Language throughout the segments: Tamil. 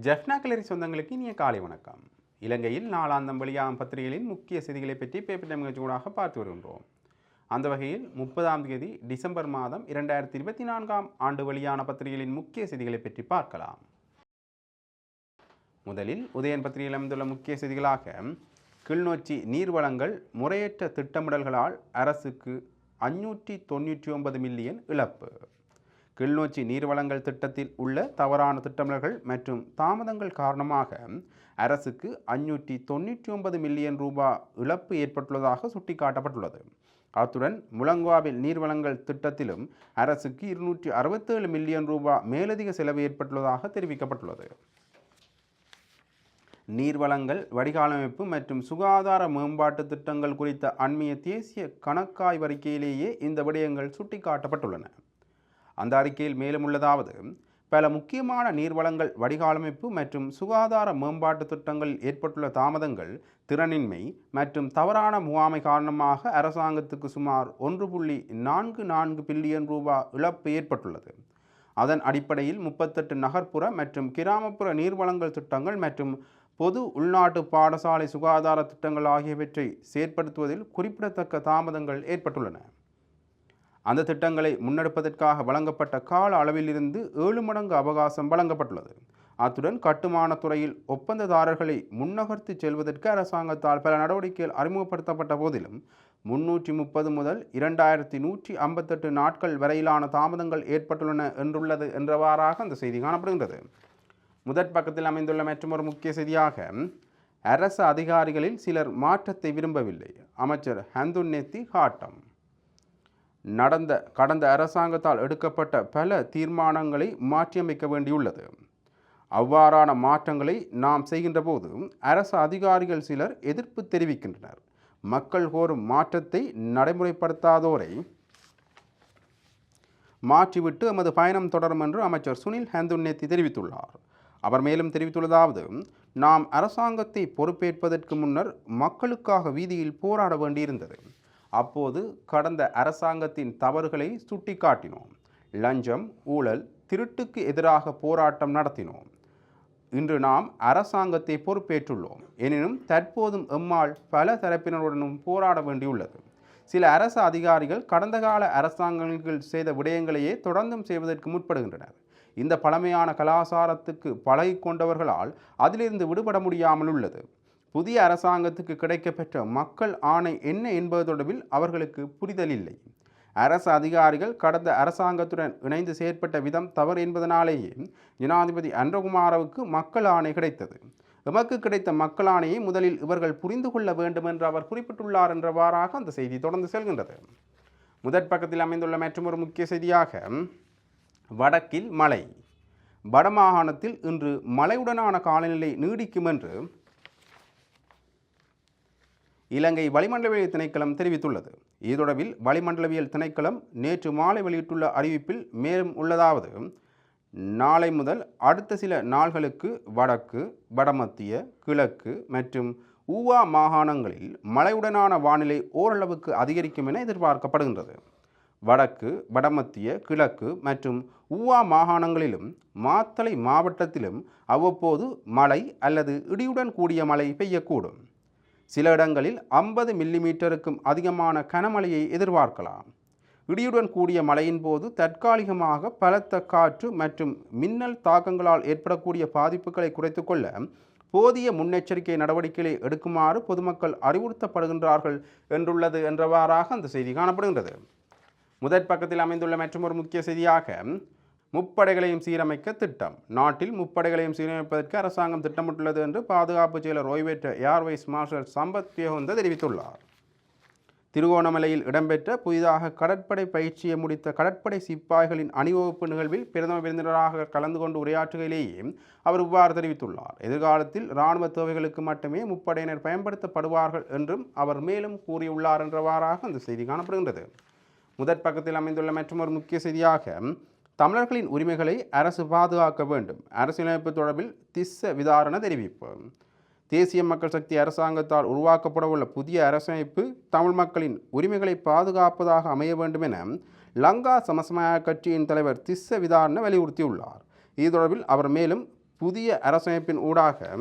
ஜெஃப்னா கிளரி சொந்தங்களுக்கு இனிய காலை வணக்கம். இலங்கையில் நாளாந்தம் வெளியாகும் பத்திரிகைகளின் முக்கிய செய்திகளை பற்றி பேப்பர் டைம் நிகழ்ச்சியூடாக பார்த்து வருகின்றோம். அந்த வகையில் முப்பதாம் தேதி டிசம்பர் மாதம் இரண்டாயிரத்தி இருபத்தி நான்காம் ஆண்டு வெளியான பத்திரிகைகளின் முக்கிய செய்திகளை பற்றி பார்க்கலாம். முதலில் உதயன் பத்திரிகையில் அமைந்துள்ள முக்கிய செய்திகளாக கிளிநொச்சி நீர்வளங்கள் முறையற்ற திட்டமிடல்களால் அரசுக்கு அஞ்சூற்றி தொண்ணூற்றி ஒன்பது மில்லியன் இழப்பு. கிளிநொச்சி நீர்வளங்கள் திட்டத்தில் உள்ள தவறான திட்டமிடல்கள் மற்றும் தாமதங்கள் காரணமாக அரசுக்கு அஞ்சூற்றி தொண்ணூற்றி ஒன்பது மில்லியன் ரூபாய் இழப்பு ஏற்பட்டுள்ளதாக சுட்டிக்காட்டப்பட்டுள்ளது. அத்துடன் முழங்குவாவில் நீர்வளங்கள் திட்டத்திலும் அரசுக்கு இருநூற்றி அறுபத்தேழு மில்லியன் ரூபாய் மேலதிக செலவு ஏற்பட்டுள்ளதாக தெரிவிக்கப்பட்டுள்ளது. நீர்வளங்கள் வடிகாலமைப்பு மற்றும் சுகாதார மேம்பாட்டு திட்டங்கள் குறித்த அண்மைய தேசிய கணக்காய்வறிக்கையிலேயே இந்த விடயங்கள் சுட்டிக்காட்டப்பட்டுள்ளன. அந்த அறிக்கையில் மேலும் உள்ளதாவது பல முக்கியமான நீர்வளங்கள் வடிகாலமைப்பு மற்றும் சுகாதார மேம்பாட்டு திட்டங்களில் ஏற்பட்டுள்ள தாமதங்கள் திறனின்மை மற்றும் தவறான முகாமை காரணமாக அரசாங்கத்துக்கு சுமார் ஒன்று புள்ளி நான்கு நான்கு பில்லியன் ரூபா இழப்பு ஏற்பட்டுள்ளது. அதன் அடிப்படையில் முப்பத்தெட்டு நகர்ப்புற மற்றும் கிராமப்புற நீர்வளங்கள் திட்டங்கள் மற்றும் பொது உள்நாட்டு பாடசாலை சுகாதார திட்டங்கள் ஆகியவற்றை செயற்படுத்துவதில் குறிப்பிடத்தக்க தாமதங்கள் ஏற்பட்டுள்ளன. அந்த திட்டங்களை முன்னெடுப்பதற்காக வழங்கப்பட்ட கால அளவிலிருந்து ஏழு மடங்கு அவகாசம் வழங்கப்பட்டுள்ளது. அத்துடன் கட்டுமான துறையில் ஒப்பந்ததாரர்களை முன்னகர்த்து செல்வதற்கு அரசாங்கத்தால் பல நடவடிக்கைகள் அறிமுகப்படுத்தப்பட்ட போதிலும் முன்னூற்றி முப்பது முதல் இரண்டாயிரத்தி நூற்றி ஐம்பத்தெட்டு நாட்கள் வரையிலான தாமதங்கள் ஏற்பட்டுள்ளன என்றுள்ளது என்றவாறாக அந்த செய்தி காணப்படுகின்றது. முதற் பக்கத்தில் அமைந்துள்ள மற்றொரு முக்கிய செய்தியாக அரசு அதிகாரிகளில் சிலர் மாற்றத்தை விரும்பவில்லை. அமைச்சர் ஹந்துன்னெத்தி ஹாட்டம் நடந்த கடந்த அரசாங்கத்தால் எடுக்கப்பட்ட பல தீர்மானங்களை மாற்றியமைக்க வேண்டியுள்ளது. அவ்வாறான மாற்றங்களை நாம் செய்கின்ற போது அரசு அதிகாரிகள் சிலர் எதிர்ப்பு தெரிவிக்கின்றனர். மக்கள் கோரும் மாற்றத்தை நடைமுறைப்படுத்தாதோரை மாற்றிவிட்டு எமது பயணம் தொடரும் என்று அமைச்சர் சுனில் ஹந்துன்னேத்தி தெரிவித்துள்ளார். அவர் மேலும் தெரிவித்துள்ளதாவது நாம் அரசாங்கத்தை பொறுப்பேற்பதற்கு முன்னர் மக்களுக்காக வீதியில் போராட வேண்டியிருந்தது. அப்போது கடந்த அரசாங்கத்தின் தவறுகளை சுட்டிக்காட்டினோம். லஞ்சம் ஊழல் திருட்டுக்கு எதிராக போராட்டம் நடத்தினோம். இன்று நாம் அரசாங்கத்தை பொறுப்பேற்றுள்ளோம். எனினும் தற்போதும் எம்மால் பல தரப்பினருடனும் போராட வேண்டியுள்ளது. சில அரசு அதிகாரிகள் கடந்த கால அரசாங்கங்கள் செய்த விடயங்களையே தொடர்ந்தும் செய்வதற்கு முற்படுகின்றனர். இந்த பழமையான கலாசாரத்துக்கு பழகி கொண்டவர்களால் அதிலிருந்து விடுபட முடியாமல் உள்ளது புதிய அரசாங்கத்துக்கு கிடைக்கப்பெற்ற மக்கள் ஆணை என்ன என்பது தொடர்பில் அவர்களுக்கு புரிதல் இல்லை. அரசு அதிகாரிகள் கடந்த அரசாங்கத்துடன் இணைந்து செயற்பட்ட விதம் தவறு என்பதனாலேயே ஜனாதிபதி அன்றகுமாரவுக்கு மக்கள் ஆணை கிடைத்தது. எமக்கு கிடைத்த மக்கள் ஆணையை முதலில் இவர்கள் புரிந்து கொள்ள வேண்டும் என்று அவர் குறிப்பிட்டுள்ளார் என்றவாறாக அந்த செய்தி தொடர்ந்து செல்கின்றது. முதற் பக்கத்தில் அமைந்துள்ள மற்றொரு முக்கிய செய்தியாக வடக்கில் மழை. வடமாகாணத்தில் இன்று மழையுடனான காலநிலை நீடிக்கும் என்று இலங்கை வளிமண்டலவியல் திணைக்களம் தெரிவித்துள்ளது. இது தொடர்பில் வளிமண்டலவியல் திணைக்களம் நேற்று மாலை வெளியிட்டுள்ள அறிவிப்பில் மேலும் உள்ளதாவது நாளை முதல் அடுத்த சில நாள்களுக்கு வடக்கு வடமத்திய கிழக்கு மற்றும் ஊவா மாகாணங்களில் மழையுடனான வானிலை ஓரளவுக்கு அதிகரிக்கும் என எதிர்பார்க்கப்படுகின்றது. வடக்கு வடமத்திய கிழக்கு மற்றும் ஊவா மாகாணங்களிலும் மாத்தளை மாவட்டத்திலும் அவ்வப்போது மழை அல்லது இடியுடன் கூடிய மழை பெய்யக்கூடும். சில இடங்களில் ஐம்பது மில்லிமீட்டருக்கும் அதிகமான கனமழையை எதிர்பார்க்கலாம். இடியுடன் கூடிய மழையின் போது தற்காலிகமாக பலத்த காற்று மற்றும் மின்னல் தாக்கங்களால் ஏற்படக்கூடிய பாதிப்புகளை குறைத்துக்கொள்ள போதிய முன்னெச்சரிக்கை நடவடிக்கைகளை எடுக்குமாறு பொதுமக்கள் அறிவுறுத்தப்படுகின்றார்கள் என்றுள்ளது என்றவாறாக அந்த செய்தி காணப்படுகின்றது. முதற் பக்கத்தில் அமைந்துள்ள மற்றொரு முக்கிய செய்தியாக முப்படைகளையும் சீரமைக்க திட்டம். நாட்டில் முப்படைகளையும் சீரமைப்பதற்கு அரசாங்கம் திட்டமிட்டுள்ளது என்று பாதுகாப்பு செயலர் ஓய்வேற்ற ஏர் வைஸ் மார்ஷல் சம்பத் யோகந்த தெரிவித்துள்ளார். திருகோணமலையில் இடம்பெற்ற புதிதாக கடற்படை பயிற்சியை முடித்த கடற்படை சிப்பாய்களின் அணிவகுப்பு நிகழ்வில் பிரதம விருந்தினராக கலந்து கொண்டு உரையாற்றுகையிலேயே அவர் இவ்வாறு தெரிவித்துள்ளார். எதிர்காலத்தில் இராணுவ தேவைகளுக்கு மட்டுமே முப்படையினர் பயன்படுத்தப்படுவார்கள் என்றும் அவர் மேலும் கூறியுள்ளார் என்றவாறாக அந்த செய்தி காணப்படுகின்றது. முதற் பக்கத்தில் அமைந்துள்ள மற்றொரு முக்கிய செய்தியாக தமிழர்களின் உரிமைகளை அரசு பாதுகாக்க வேண்டும். அரசியலமைப்பு தொடர்பில் திஸ்ஸ விதாரண தெரிவிப்பு. தேசிய மக்கள் சக்தி அரசாங்கத்தால் உருவாக்கப்படவுள்ள புதிய அரசமைப்பு தமிழ் மக்களின் உரிமைகளை பாதுகாப்பதாக அமைய வேண்டும் என லங்கா சமசமய கட்சியின் தலைவர் திஸ்ஸ விதாரண வலியுறுத்தியுள்ளார். இது தொடர்பில் அவர் மேலும் புதிய அரசமைப்பின் ஊடாக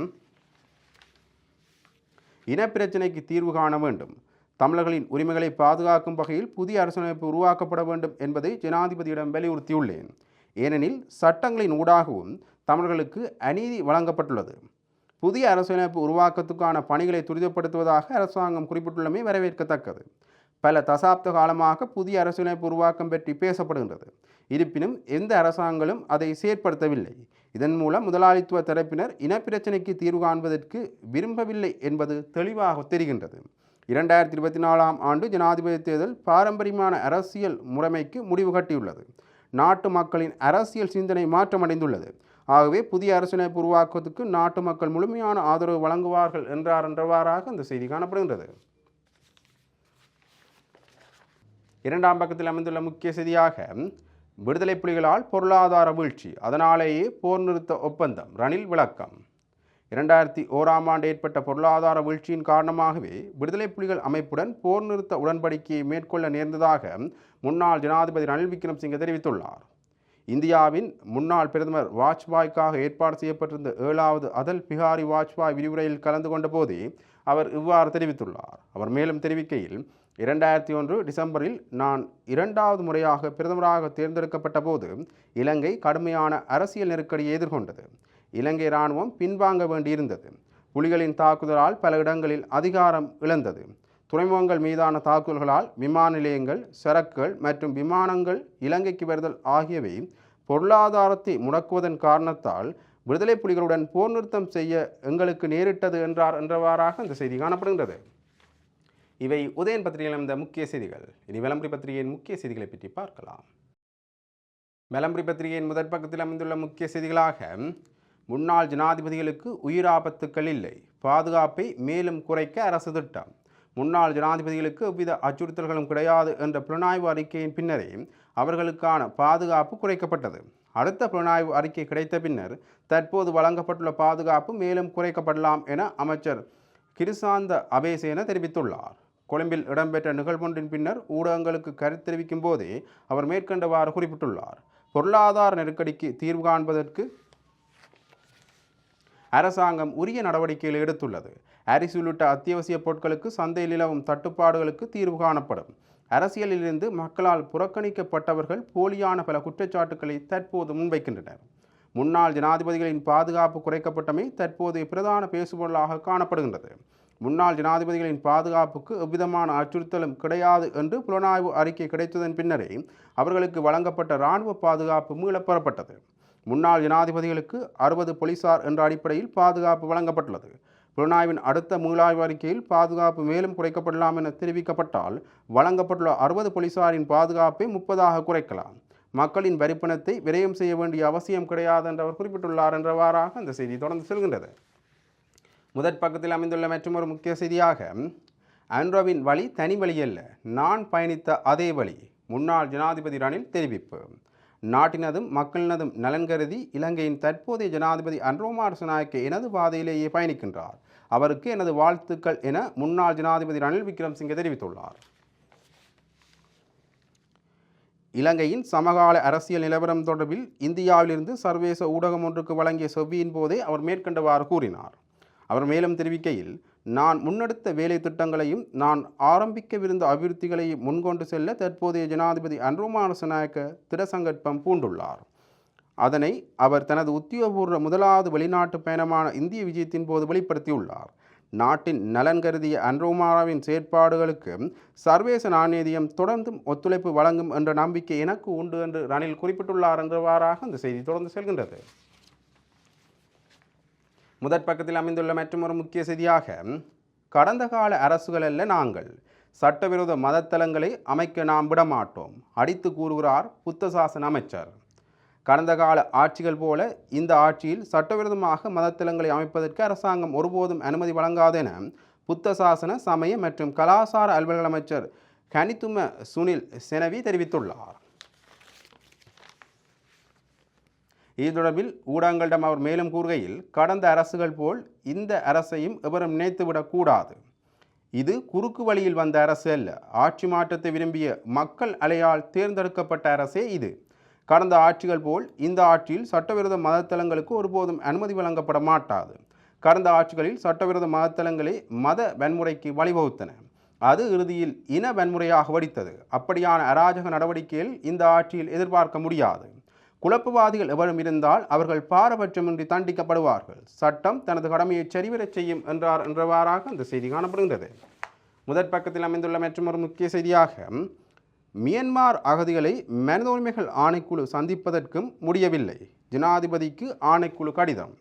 இனப்பிரச்சினைக்கு தீர்வு காண வேண்டும். தமிழர்களின் உரிமைகளை பாதுகாக்கும் வகையில் புதிய அரசமைப்பு உருவாக்கப்பட வேண்டும் என்பதை ஜனாதிபதியிடம் வலியுறுத்தியுள்ளேன். ஏனெனில் சட்டங்களின் ஊடாகவும் தமிழர்களுக்கு அநீதி வழங்கப்பட்டுள்ளது. புதிய அரசியலமைப்பு உருவாக்கத்துக்கான பணிகளை துரிதப்படுத்துவதாக அரசாங்கம் குறிப்பிட்டுள்ளமை வரவேற்கத்தக்கது. பல தசாப்த காலமாக புதிய அரசியலமைப்பு உருவாக்கம் பற்றி பேசப்படுகின்றது. இருப்பினும் எந்த அரசாங்கங்களும் அதை செயற்படுத்தவில்லை. இதன் மூலம் முதலாளித்துவ தரப்பினர் இனப்பிரச்சினைக்கு தீர்வு காண்பதற்கு விரும்பவில்லை என்பது தெளிவாக தெரிகின்றது. இரண்டாயிரத்தி இருபத்தி நாலாம் ஆண்டு ஜனாதிபதி தேர்தல் பாரம்பரியமான அரசியல் முறைமைக்கு முடிவு கட்டியுள்ளது. நாட்டு மக்களின் அரசியல் சிந்தனை மாற்றமடைந்துள்ளது. ஆகவே புதிய அரசியலமைப்பு உருவாக்குவதற்கு நாட்டு மக்கள் முழுமையான ஆதரவு வழங்குவார்கள் என்றார் என்றவாறாக அந்த செய்தி காணப்படுகின்றது. இரண்டாம் பக்கத்தில் அமைந்துள்ள முக்கிய செய்தியாக விடுதலை புலிகளால் பொருளாதார வீழ்ச்சி அதனாலேயே போர் நிறுத்த ஒப்பந்தம் ரணில் விளக்கம். இரண்டாயிரத்தி ஓராம் ஆண்டு ஏற்பட்ட பொருளாதார வீழ்ச்சியின் காரணமாகவே விடுதலை புலிகள் அமைப்புடன் போர் நிறுத்த உடன்படிக்கையை மேற்கொள்ள நேர்ந்ததாக முன்னாள் ஜனாதிபதி ரணில் விக்ரம்சிங்க தெரிவித்துள்ளார். இந்தியாவின் முன்னாள் பிரதமர் வாஜ்பாய்க்காக ஏற்பாடு செய்யப்பட்டிருந்த ஏழாவது அதல் பிஹாரி வாஜ்பாய் விரிவுரையில் கலந்து கொண்ட போதே அவர் இவ்வாறு தெரிவித்துள்ளார். அவர் மேலும் தெரிவிக்கையில் இரண்டாயிரத்தி ஒன்று டிசம்பரில் நான் இரண்டாவது முறையாக பிரதமராக தேர்ந்தெடுக்கப்பட்ட போது இலங்கை கடுமையான அரசியல் நெருக்கடியை எதிர்கொண்டது. இலங்கை இராணுவம் பின்வாங்க வேண்டியிருந்தது. புலிகளின் தாக்குதலால் பல இடங்களில் அதிகாரம் இழந்தது. துறைமுகங்கள் மீதான தாக்குதல்களால் விமான நிலையங்கள் சரக்குகள் மற்றும் விமானங்கள் இலங்கைக்கு வருதல் ஆகியவை பொருளாதாரத்தை முடக்குவதன் காரணத்தால் விடுதலை புலிகளுடன் போர் நிறுத்தம் செய்ய எங்களுக்கு நேரிட்டது என்றார் என்றவாறாக இந்த செய்தி காணப்படுகின்றது. இவை உதயன் பத்திரிகையில் இருந்த முக்கிய செய்திகள். இனி விளம்பரி பத்திரிகையின் முக்கிய செய்திகளை பற்றி பார்க்கலாம். விளம்பரி பத்திரிகையின் முதற் பக்கத்தில் அமைந்துள்ள முக்கிய செய்திகளாக முன்னாள் ஜனாதிபதிகளுக்கு உயிர் ஆபத்துக்கள் இல்லை. பாதுகாப்பை மேலும் குறைக்க அரசு திட்டம். முன்னாள் ஜனாதிபதிகளுக்கு எவ்வித அச்சுறுத்தல்களும் கிடையாது என்ற புலனாய்வு அறிக்கையின் பின்னரே அவர்களுக்கான பாதுகாப்பு குறைக்கப்பட்டது. அடுத்த புலனாய்வு அறிக்கை கிடைத்த பின்னர் தற்போது வழங்கப்பட்டுள்ள பாதுகாப்பு மேலும் குறைக்கப்படலாம் என அமைச்சர் கிருசாந்த அபேசேன தெரிவித்துள்ளார். கொழும்பில் இடம்பெற்ற நிகழ்வொன்றின் பின்னர் ஊடகங்களுக்கு கருத்து தெரிவிக்கும் போதே அவர் மேற்கண்டவாறு குறிப்பிட்டுள்ளார். பொருளாதார நெருக்கடிக்கு தீர்வு காண்பதற்கு அரசாங்கம் உரிய நடவடிக்கைகள் எடுத்துள்ளது. அரிசி உள்ளிட்ட அத்தியாவசிய பொருட்களுக்கு சந்தையில் நிலவும் தட்டுப்பாடுகளுக்கு தீர்வு காணப்படும். அரசியலிலிருந்து மக்களால் புறக்கணிக்கப்பட்டவர்கள் போலியான பல குற்றச்சாட்டுக்களை தற்போது முன்வைக்கின்றனர். முன்னாள் ஜனாதிபதிகளின் பாதுகாப்பு குறைக்கப்பட்டமை தற்போதைய பிரதான பேசுபொருளாக காணப்படுகின்றது. முன்னாள் ஜனாதிபதிகளின் பாதுகாப்புக்கு எவ்விதமான அச்சுறுத்தலும் கிடையாது என்று புலனாய்வு அறிக்கை கிடைத்ததன் பின்னரே அவர்களுக்கு வழங்கப்பட்ட இராணுவ பாதுகாப்பு மீளப்பெறப்பட்டது முன்னாள் ஜனாதிபதிகளுக்கு அறுபது போலீசார் என்ற அடிப்படையில் பாதுகாப்பு வழங்கப்பட்டுள்ளது. புலனாய்வின் அடுத்த மீளாய்வு அறிக்கையில் பாதுகாப்பு மேலும் குறைக்கப்படலாம் என தெரிவிக்கப்பட்டால் வழங்கப்பட்டுள்ள அறுபது போலீசாரின் பாதுகாப்பை முப்பதாக குறைக்கலாம். மக்களின் வரிப்பணத்தை விரயம் செய்ய வேண்டிய அவசியம் கிடையாது என்று அவர் குறிப்பிட்டுள்ளார் என்றவாறாக அந்த செய்தி தொடர்ந்து செல்கின்றது. முதற் பக்கத்தில் அமைந்துள்ள மற்றொரு முக்கிய செய்தியாக ஆண்ட்ரோவின் வழி தனி வழி அல்ல நான் பயணித்த அதே வழி முன்னாள் ஜனாதிபதி ரணில் தெரிவிப்பு. நாட்டினதும் மக்களினதும் நலன் கருதி இலங்கையின் தற்போதைய ஜனாதிபதி அன்ரோமார் நாயக்க எனது பாதையிலேயே பயணிக்கின்றார். அவருக்கு எனது வாழ்த்துக்கள் என முன்னாள் ஜனாதிபதி ரணில் விக்ரம்சிங்கே தெரிவித்துள்ளார். இலங்கையின் சமகால அரசியல் நிலவரம் தொடர்பில் இந்தியாவிலிருந்து சர்வதேச ஊடகம் ஒன்றுக்கு வழங்கிய செவ்வியின் போதே அவர் மேற்கண்டவாறு கூறினார். அவர் மேலும் தெரிவிக்கையில் நான் முன்னெடுத்த வேலை திட்டங்களையும் நான் ஆரம்பிக்கவிருந்த அபிவிருத்திகளையும் முன்கொண்டு செல்ல தற்போதைய ஜனாதிபதி அன்ருமானசநாயக்க திடசங்கற்பம் பூண்டுள்ளார். அதனை அவர் தனது உத்தியோகபூர்வ முதலாவது வெளிநாட்டு பயணமான இந்திய விஜயத்தின் போது வெளிப்படுத்தியுள்ளார். நாட்டின் நலன் கருதிய அன்ரோமாராவின் செயற்பாடுகளுக்கு சர்வேச நாணயதியம் தொடர்ந்தும் ஒத்துழைப்பு வழங்கும் என்ற நம்பிக்கை எனக்கு உண்டு என்று ரணில் குறிப்பிட்டுள்ளார் என்றவாறாக அந்த செய்தி தொடர்ந்து செல்கின்றது. முதற் பக்கத்தில் அமைந்துள்ள மற்றொரு முக்கிய செய்தியாக கடந்த கால அரசுகள் அல்ல நாங்கள். சட்டவிரோத மதத்தலங்களை அமைக்க நாம் விடமாட்டோம் அடித்து கூறுகிறார் புத்த சாசன அமைச்சர். கடந்த கால ஆட்சிகள் போல இந்த ஆட்சியில் சட்டவிரோதமாக மதத்தலங்களை அமைப்பதற்கு அரசாங்கம் ஒருபோதும் அனுமதி வழங்காது என புத்த சாசன சமய மற்றும் கலாசார அலுவலக அமைச்சர் கனித்தும சுனில் செனவி தெரிவித்துள்ளார். இது தொடர்பில் ஊடகங்களிடம் அவர் மேலும் கூறுகையில் கடந்த அரசுகள் போல் இந்த அரசையும் எவரும் நினைத்துவிடக்கூடாது இது குறுக்கு வழியில் வந்த அரசு அல்ல ஆட்சி மாற்றத்தை விரும்பிய மக்கள் அலையால் தேர்ந்தெடுக்கப்பட்ட அரசே இது. கடந்த ஆட்சிகள் போல் இந்த ஆட்சியில் சட்டவிரோத மதத்தலங்களுக்கு ஒருபோதும் அனுமதி வழங்கப்பட மாட்டாது. கடந்த ஆட்சிகளில் சட்டவிரோத மதத்தலங்களே மத வன்முறைக்கு வழிவகுத்தன. அது இறுதியில் இன வன்முறையாக வடித்தது. அப்படியான அராஜக நடவடிக்கையில் இந்த ஆட்சியில் எதிர்பார்க்க முடியாது. குழப்பவாதிகள் எவரும் இருந்தால் அவர்கள் பாரபட்சமின்றி தண்டிக்கப்படுவார்கள். சட்டம் தனது கடமையை சரிவரச் செய்யும் என்றார் என்றவாறாக அந்த செய்தி காணப்படுகின்றது. முதற் பக்கத்தில் அமைந்துள்ள மற்றொரு முக்கிய செய்தியாக மியன்மார் அகதிகளை மனித உரிமைகள் ஆணைக்குழு சந்திப்பதற்கும் முடியவில்லை. ஜனாதிபதிக்கு ஆணைக்குழு கடிதம்.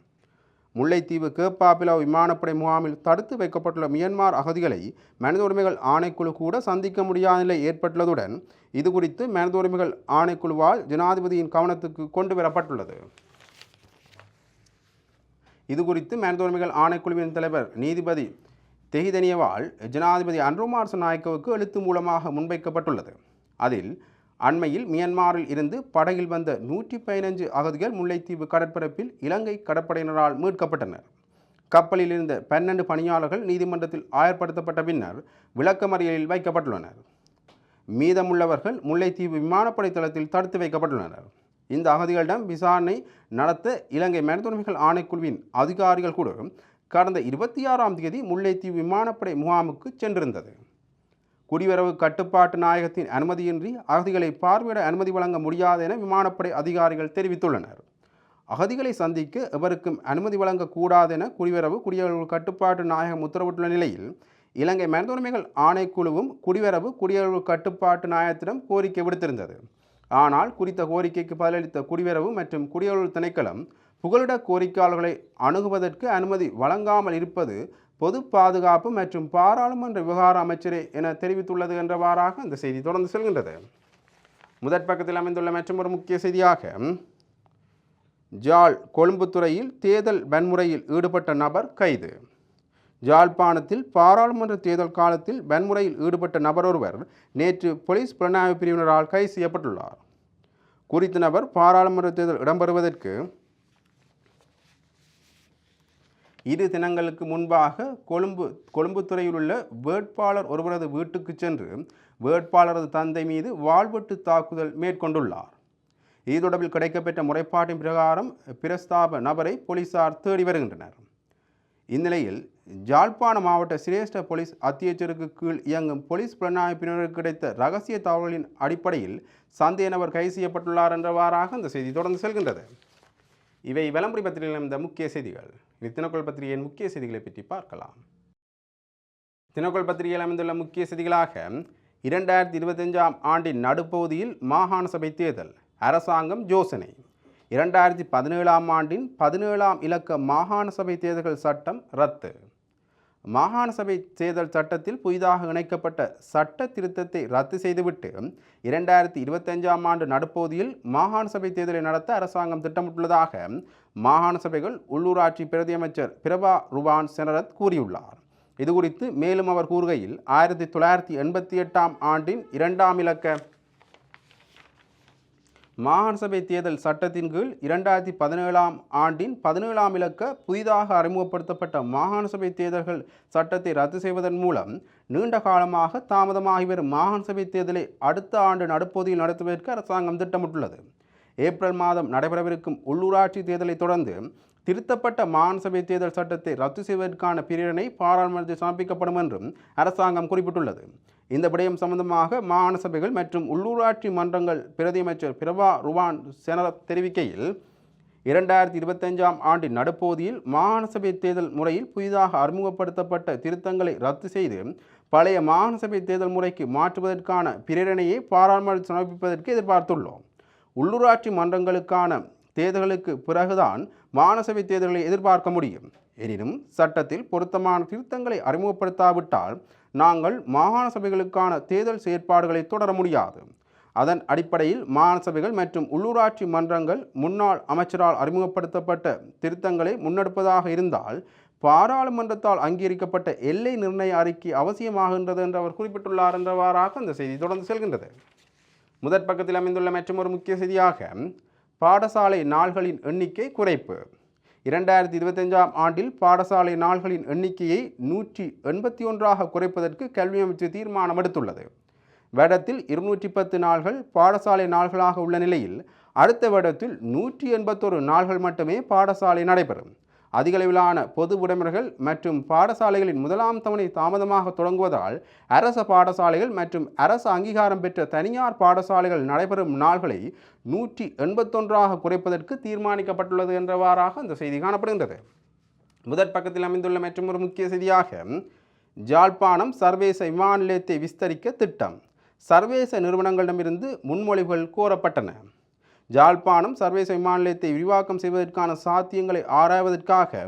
முல்லைத்தீவு கேப்பாபிலா விமானப்படை முகாமில் தடுத்து வைக்கப்பட்டுள்ள மியன்மார் அகதிகளை மனித உரிமைகள் ஆணைக்குழு கூட சந்திக்க முடியாத நிலை ஏற்பட்டுள்ளதுடன் இது குறித்து மனித உரிமைகள் ஆணைக்குழுவால் ஜனாதிபதியின் கவனத்துக்கு கொண்டு வரப்பட்டுள்ளது. இது குறித்து மனித உரிமைகள் ஆணைக்குழுவின் தலைவர் நீதிபதி தெஹிதனியவால் ஜனாதிபதி அன்ருமார் நாயக்கவுக்கு எழுத்து மூலமாக முன்வைக்கப்பட்டுள்ளது. அதில் அண்மையில் மியான்மரில் இருந்து படகில் வந்த நூற்றி பதினஞ்சு அகதிகள் முல்லைத்தீவு கடற்பரப்பில் இலங்கை கடற்படையினரால் மீட்கப்பட்டனர். கப்பலில் இருந்த பன்னெண்டு பணியாளர்கள் நீதிமன்றத்தில் ஆயர்படுத்தப்பட்ட பின்னர் விளக்கமறியலில் வைக்கப்பட்டுள்ளனர். மீதமுள்ளவர்கள் முல்லைத்தீவு விமானப்படை தளத்தில் தடுத்து வைக்கப்பட்டுள்ளனர். இந்த அகதிகளிடம் விசாரணை நடத்த இலங்கை மனித ஆணைக்குழுவின் அதிகாரிகள் கூட கடந்த இருபத்தி ஆறாம் தேதி முல்லைத்தீவு விமானப்படை முகாமுக்கு சென்றிருந்தது. குடிவரவு கட்டுப்பாட்டு நாயகத்தின் அனுமதியின்றி அகதிகளை பார்வையிட அனுமதி வழங்க முடியாது என விமானப்படை அதிகாரிகள் தெரிவித்துள்ளனர். அகதிகளை சந்திக்க எவருக்கும் அனுமதி வழங்கக்கூடாது என குடிவரவு குடியரவு கட்டுப்பாட்டு நாயகம் உத்தரவிட்டுள்ள நிலையில் இலங்கை மனித உரிமைகள் ஆணைக்குழுவும் குடிவரவு குடியரவு கட்டுப்பாட்டு நாயகத்திடம் கோரிக்கை விடுத்திருந்தது. ஆனால் குறித்த கோரிக்கைக்கு பதிலளித்த குடிவரவு மற்றும் குடியரவு திணைக்களம் புகலிட கோரிக்கையாளர்களை அணுகுவதற்கு அனுமதி வழங்காமல் இருப்பது பொது பாதுகாப்பு மற்றும் பாராளுமன்ற விவகார அமைச்சரே என தெரிவித்துள்ளது என்றவாறாக இந்த செய்தி தொடர்ந்து செல்கின்றது. முதற் பக்கத்தில் அமைந்துள்ள மற்றும் ஒரு முக்கிய செய்தியாக ஜாழ் கொழும்புத்துறையில் தேர்தல் வன்முறையில் ஈடுபட்ட நபர் கைது. ஜாழ்ப்பாணத்தில் பாராளுமன்ற தேர்தல் காலத்தில் வன்முறையில் ஈடுபட்ட நபர் ஒருவர் நேற்று போலீஸ் புலனாய்வு பிரிவினரால் கைது செய்யப்பட்டுள்ளார். குறித்த நபர் பாராளுமன்ற தேர்தல் இடம்பெறுவதற்கு இரு தினங்களுக்கு முன்பாக கொழும்பு கொழும்புத்துறையில் உள்ள வேட்பாளர் ஒருவரது வீட்டுக்கு சென்று வேட்பாளரது தந்தை மீது வாழ்வெட்டு தாக்குதல் மேற்கொண்டுள்ளார். இது தொடர்பில் கிடைக்கப்பெற்ற முறைப்பாட்டின் பிரகாரம் பிரஸ்தாப நபரை போலீசார் தேடி வருகின்றனர். இந்நிலையில் ஜாழ்ப்பாண மாவட்ட சிரேஷ்ட போலீஸ் அத்தியட்சருக்கு கீழ் இயங்கும் போலீஸ் புலனாய்வு பிரிவினருக்கு கிடைத்த ரகசிய தகவலின் அடிப்படையில் சந்தேக நபர் கைது செய்யப்பட்டுள்ளார் என்றவாறாக அந்த செய்தி தொடர்ந்து செல்கின்றது. இவை விளம்பரி பத்திரிகையில் இருந்த முக்கிய செய்திகள். இனி தினக்குள் பத்திரிகையின் முக்கிய செய்திகளை பற்றி பார்க்கலாம். தினக்குள் பத்திரிகையில் அமைந்துள்ள முக்கிய செய்திகளாக இரண்டாயிரத்தி இருபத்தஞ்சாம் ஆண்டின் நடுப்பகுதியில் மாகாண சபை தேர்தல் அரசாங்கம் யோசனை. இரண்டாயிரத்தி பதினேழாம் ஆண்டின் பதினேழாம் இலக்க மாகாண சபை தேர்தல்கள் சட்டம் ரத்து. மாகாண சபை தேர்தல் சட்டத்தில் புதிதாக இணைக்கப்பட்ட சட்ட திருத்தத்தை ரத்து செய்துவிட்டு இரண்டாயிரத்தி இருபத்தஞ்சாம் ஆண்டு நடுப்பகுதியில் மாகாண சபை தேர்தலை நடத்த அரசாங்கம் திட்டமிட்டுள்ளதாக மாகாண சபைகள் உள்ளூராட்சி பிரதியமைச்சர் பிரபா ருவான் செனரத் கூறியுள்ளார். இதுகுறித்து மேலும் அவர் கூறுகையில் ஆயிரத்தி தொள்ளாயிரத்தி எண்பத்தி எட்டாம் ஆண்டின் இரண்டாம் இலக்க மாகாண சபை தேர்தல் சட்டத்தின் கீழ் இரண்டாயிரத்தி பதினேழாம் ஆண்டின் பதினேழாம் இலக்க புதிதாக அறிமுகப்படுத்தப்பட்ட மாகாண சபை தேர்தல்கள் சட்டத்தை ரத்து செய்வதன் மூலம் நீண்ட காலமாக தாமதமாகி வரும் மாகாண சபை தேர்தலை அடுத்த ஆண்டு நடுப்பகுதியில் நடத்துவதற்கு அரசாங்கம் திட்டமிட்டுள்ளது. ஏப்ரல் மாதம் நடைபெறவிருக்கும் உள்ளூராட்சி தேர்தலை தொடர்ந்து திருத்தப்பட்ட மாகாணசபை தேர்தல் சட்டத்தை ரத்து செய்வதற்கான பிரேரணை பாராளுமன்றத்தில் சமர்ப்பிக்கப்படும் என்றும் அரசாங்கம் குறிப்பிட்டுள்ளது. இந்த விடயம் சம்பந்தமாக மாகாண சபைகள் மற்றும் உள்ளூராட்சி மன்றங்கள் பிரதியமைச்சர் பிரபா ருவான் செனர தெரிவிக்கையில் இரண்டாயிரத்தி இருபத்தஞ்சாம் ஆண்டின் நடுப்பகுதியில் மாகாண சபை தேர்தல் முறையில் புதிதாக அறிமுகப்படுத்தப்பட்ட திருத்தங்களை ரத்து செய்து பழைய மாகாண சபை தேர்தல் முறைக்கு மாற்றுவதற்கான பிரேரணையை பாராளுமன்றத்தில் சமர்ப்பிப்பதற்கு எதிர்பார்த்துள்ளோம். உள்ளூராட்சி மன்றங்களுக்கான தேர்தல்களுக்கு பிறகுதான் மாநசபை தேர்தல்களை எதிர்பார்க்க முடியும். எனினும் சட்டத்தில் பொருத்தமான திருத்தங்களை அறிமுகப்படுத்தாவிட்டால் நாங்கள் மாகாண சபைகளுக்கான தேர்தல் செயற்பாடுகளை தொடர முடியாது. அதன் அடிப்படையில் மாகாண சபைகள் மற்றும் உள்ளூராட்சி மன்றங்கள் முன்னாள் அமைச்சரால் அறிமுகப்படுத்தப்பட்ட திருத்தங்களை முன்னெடுப்பதாக இருந்தால் பாராளுமன்றத்தால் அங்கீகரிக்கப்பட்ட எல்லை நிர்ணய அறிக்கை அவசியமாகின்றது என்று அவர் குறிப்பிட்டுள்ளார் என்றவாறாக அந்த செய்தி தொடர்ந்து செல்கின்றது. முதற் பக்கத்தில் அமைந்துள்ள மற்றும் ஒரு முக்கிய செய்தியாக பாடசாலை நாள்களின் எண்ணிக்கை குறைப்பு. இரண்டாயிரத்தி இருபத்தஞ்சாம் ஆண்டில் பாடசாலை நாள்களின் எண்ணிக்கையை நூற்றி எண்பத்தி ஒன்றாக குறைப்பதற்கு கல்வி அமைச்சு தீர்மானம் எடுத்துள்ளது. வேடத்தில் இருநூற்றி பத்து நாள்கள் பாடசாலை நாள்களாக உள்ள நிலையில் அடுத்த வருடத்தில் நூற்றி எண்பத்தொரு நாள்கள் மட்டுமே பாடசாலை நடைபெறும். அதிகளவிலான பொது விடுமுறைகள் மற்றும் பாடசாலைகளின் முதலாம் தவணை தாமதமாக தொடங்குவதால் அரச பாடசாலைகள் மற்றும் அரசு அங்கீகாரம் பெற்ற தனியார் பாடசாலைகள் நடைபெறும் நாள்களை நூற்றி எண்பத்தொன்றாக குறைப்பதற்கு தீர்மானிக்கப்பட்டுள்ளது என்றவாறாக அந்த செய்தி காணப்படுகின்றது. முதற் பக்கத்தில் அமைந்துள்ள மற்றும் ஒரு முக்கிய செய்தியாக ஜாழ்ப்பாணம் சர்வேச விமான நிலையத்தை விஸ்தரிக்க திட்டம். சர்வேச நிறுவனங்களிடமிருந்து முன்மொழிவுகள் கோரப்பட்டன. ஜாழ்ப்பாணம் சர்வதேச விமான நிலையத்தை விரிவாக்கம் செய்வதற்கான சாத்தியங்களை ஆராய்வதற்காக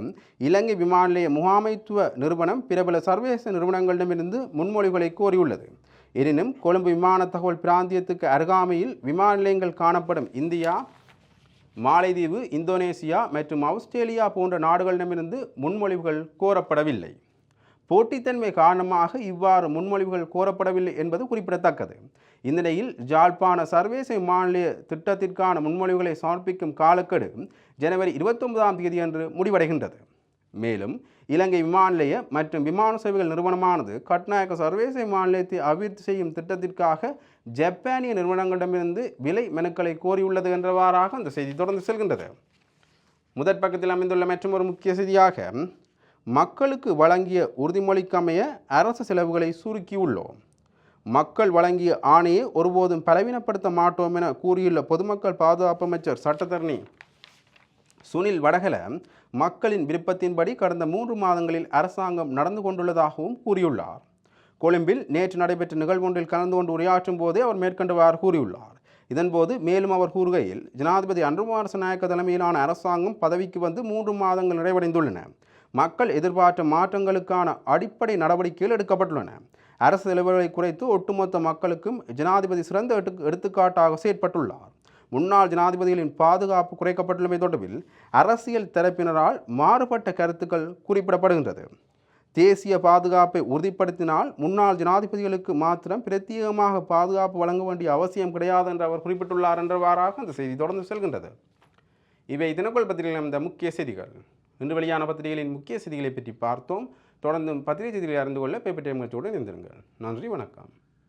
இலங்கை விமான நிலைய முகாமைத்துவ நிறுவனம் பிரபல சர்வதேச நிறுவனங்களிடமிருந்து முன்மொழிவுகளை கோரியுள்ளது. எனினும் கொழும்பு விமான தகவல் பிராந்தியத்துக்கு அருகாமையில் விமான நிலையங்கள் காணப்படும் இந்தியா மாலைதீவு இந்தோனேசியா மற்றும் ஆஸ்திரேலியா போன்ற நாடுகளிடமிருந்து முன்மொழிவுகள் கோரப்படவில்லை. போட்டித்தன்மை காரணமாக இவ்வாறு முன்மொழிவுகள் கோரப்படவில்லை என்பது குறிப்பிடத்தக்கது. இந்த நிலையில் ஜாழ்ப்பாண சர்வதேச மாநில திட்டத்திற்கான முன்மொழிவுகளை சமர்ப்பிக்கும் காலக்கெடு ஜனவரி இருபத்தொன்பதாம் தேதி அன்று முடிவடைகின்றது. மேலும் இலங்கை விமான நிலைய மற்றும் விமான சேவைகள் நிறுவனமானது கட்நாயக்க சர்வதேச விமான நிலையத்தை அபிவிருத்தி செய்யும் திட்டத்திற்காக ஜப்பானிய நிறுவனங்களிடமிருந்து விலை மனுக்களை கோரியுள்ளது என்றவாறாக அந்த செய்தி தொடர்ந்து செல்கின்றது. முதற் பக்கத்தில் அமைந்துள்ள மற்றும் ஒரு முக்கிய செய்தியாக மக்களுக்கு வழங்கிய உறுதிமொழிக்கமைய அரசு செலவுகளை சுருக்கியுள்ளோம். மக்கள் வழங்கிய ஆணையை ஒருபோதும் பலவீனப்படுத்த மாட்டோம் என கூறியுள்ள பொதுமக்கள் பாதுகாப்பு அமைச்சர் சட்டத்தரணி சுனில் வடகல மக்களின் விருப்பத்தின்படி கடந்த மூன்று மாதங்களில் அரசாங்கம் நடந்து கொண்டுள்ளதாகவும் கூறியுள்ளார். கொழும்பில் நேற்று நடைபெற்ற நிகழ்வொன்றில் கலந்து கொண்டு உரையாற்றும் போதே அவர் மேற்கண்டவாறு கூறியுள்ளார். இதன்போது மேலும் அவர் கூறுகையில் ஜனாதிபதி அன்றுமாரச நாயக்க தலைமையிலான அரசாங்கம் பதவிக்கு வந்து மூன்று மாதங்கள் நிறைவடைந்துள்ளன. மக்கள் எதிர்பார்த்த மாற்றங்களுக்கான அடிப்படை நடவடிக்கைகள் எடுக்கப்பட்டுள்ளன. அரசு செலவுகளை குறைத்து ஒட்டுமொத்த மக்களுக்கும் ஜனாதிபதி சிறந்த எடுத்துக்காட்டாக செயற்பட்டுள்ளார். முன்னாள் ஜனாதிபதிகளின் பாதுகாப்பு குறைக்கப்பட்டுள்ளமை தொடர்பில் அரசியல் தரப்பினரால் மாறுபட்ட கருத்துக்கள் குறிப்பிடப்படுகின்றது. தேசிய பாதுகாப்பை உறுதிப்படுத்தினால் முன்னாள் ஜனாதிபதிகளுக்கு மாத்திரம் பிரத்யேகமாக பாதுகாப்பு வழங்க வேண்டிய அவசியம் கிடையாது என்று அவர் குறிப்பிட்டுள்ளார் என்றவாறாக அந்த செய்தி தொடர்ந்து செல்கின்றது. இவை தினக்குள் பத்திரிகையில் இந்த முக்கிய செய்திகள். இன்று வெளியான பத்திரிகைகளின் முக்கிய செய்திகளை பற்றி பார்த்தோம். தொடர்ந்து பத்திரிகை செய்திகளை அறிந்து கொள்ள பேப்பர் டைம் நிகழ்ச்சியோடு இணைந்திருங்கள். நன்றி வணக்கம்.